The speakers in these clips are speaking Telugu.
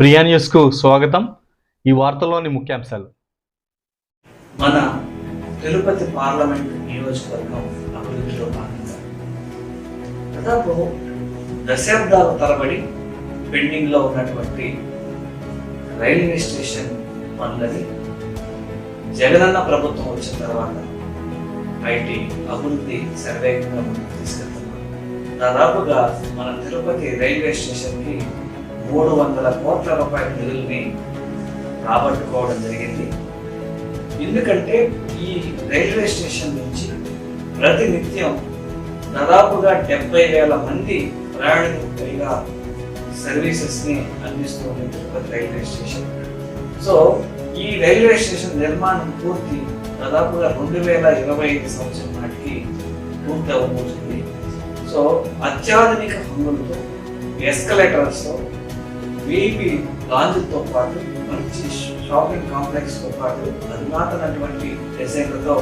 ప్రియా న్యూస్కు స్వాగతం. ఈ వార్తల్లోని ముఖ్యాంశాలు. మన తిరుపతి పార్లమెంట్ నియోజకవర్గం అభివృద్ధిలో భాగంగా దాదాపు దశాబ్దాల తరబడి పెండింగ్లో ఉన్నటువంటి రైల్వే స్టేషన్ పనులని జగనన్న ప్రభుత్వం వచ్చిన తర్వాత ఐటీ అభివృద్ధి సర్వేగంగా ముందుకు దాదాపుగా మన తిరుపతి రైల్వే స్టేషన్కి మూడు వందల కోట్ల రూపాయల నిధుల్ని రాబట్టుకోవడం జరిగింది. ఎందుకంటే ఈ రైల్వే స్టేషన్ నుంచి ప్రతి నిత్యం దాదాపుగా డెబ్బై వేల మంది ప్రయాణికులు పైగా సర్వీసెస్ని అందిస్తూ ఉంది తిరుపతి రైల్వే స్టేషన్. సో ఈ రైల్వే స్టేషన్ నిర్మాణం పూర్తి దాదాపుగా రెండు వేల ఇరవై ఐదు సంవత్సరం నాటికి పూర్తి అవ్వబోతుంది సో అత్యాధునిక హంగులతో ఎస్కలేటర్స్తో వీపీ లాంజ్తో పాటు మంచి షాపింగ్ కాంప్లెక్స్తో పాటు అధునాతనటువంటి డిజైన్లతో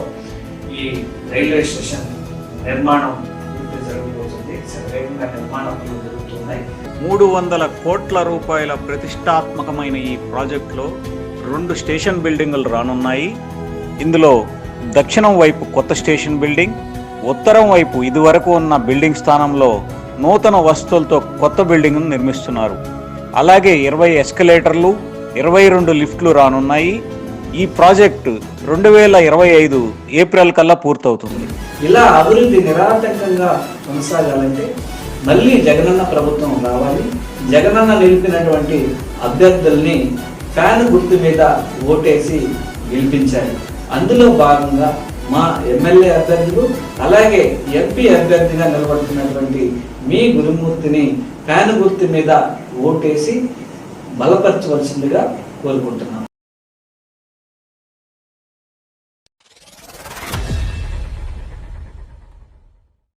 ఈ రైల్వే స్టేషన్ నిర్మాణం పూర్తి జరగబోతుంది. శరవేగంగా నిర్మాణం జరుగుతున్నాయి. మూడు వందల కోట్ల రూపాయల ప్రతిష్టాత్మకమైన ఈ ప్రాజెక్టులో రెండు స్టేషన్ బిల్డింగులు రానున్నాయి. ఇందులో దక్షిణం వైపు కొత్త స్టేషన్ బిల్డింగ్ ఉత్తరం వైపు ఇదివరకు ఉన్న బిల్డింగ్ స్థానంలో నూతన వస్తువులతో కొత్త బిల్డింగ్ను నిర్మిస్తున్నారు. అలాగే ఇరవై ఎస్కలేటర్లు ఇరవై రెండు లిఫ్ట్లు రానున్నాయి. ఈ ప్రాజెక్టు రెండు వేల ఇరవై ఐదు ఏప్రిల్ కల్లా పూర్తవుతుంది. ఇలా అభివృద్ధి నిరాటంకంగా కొనసాగాలంటే మళ్ళీ జగనన్న ప్రభుత్వం రావాలి. జగనన్న నిలిపినటువంటి అభ్యర్థుల్ని ఫ్యాన్ గుర్తు మీద ఓటేసి గెలిపించాలి. అందులో భాగంగా మా ఎమ్మెల్యే అభ్యర్థులు అలాగే ఎంపీ అభ్యర్థిగా నిలబడుతున్నటువంటి మీ గురుమూర్తిని ఫ్యాన్ గుర్తు మీద ఓటేసి బలపరచవలసిందిగా కోరుకుంటున్నాం.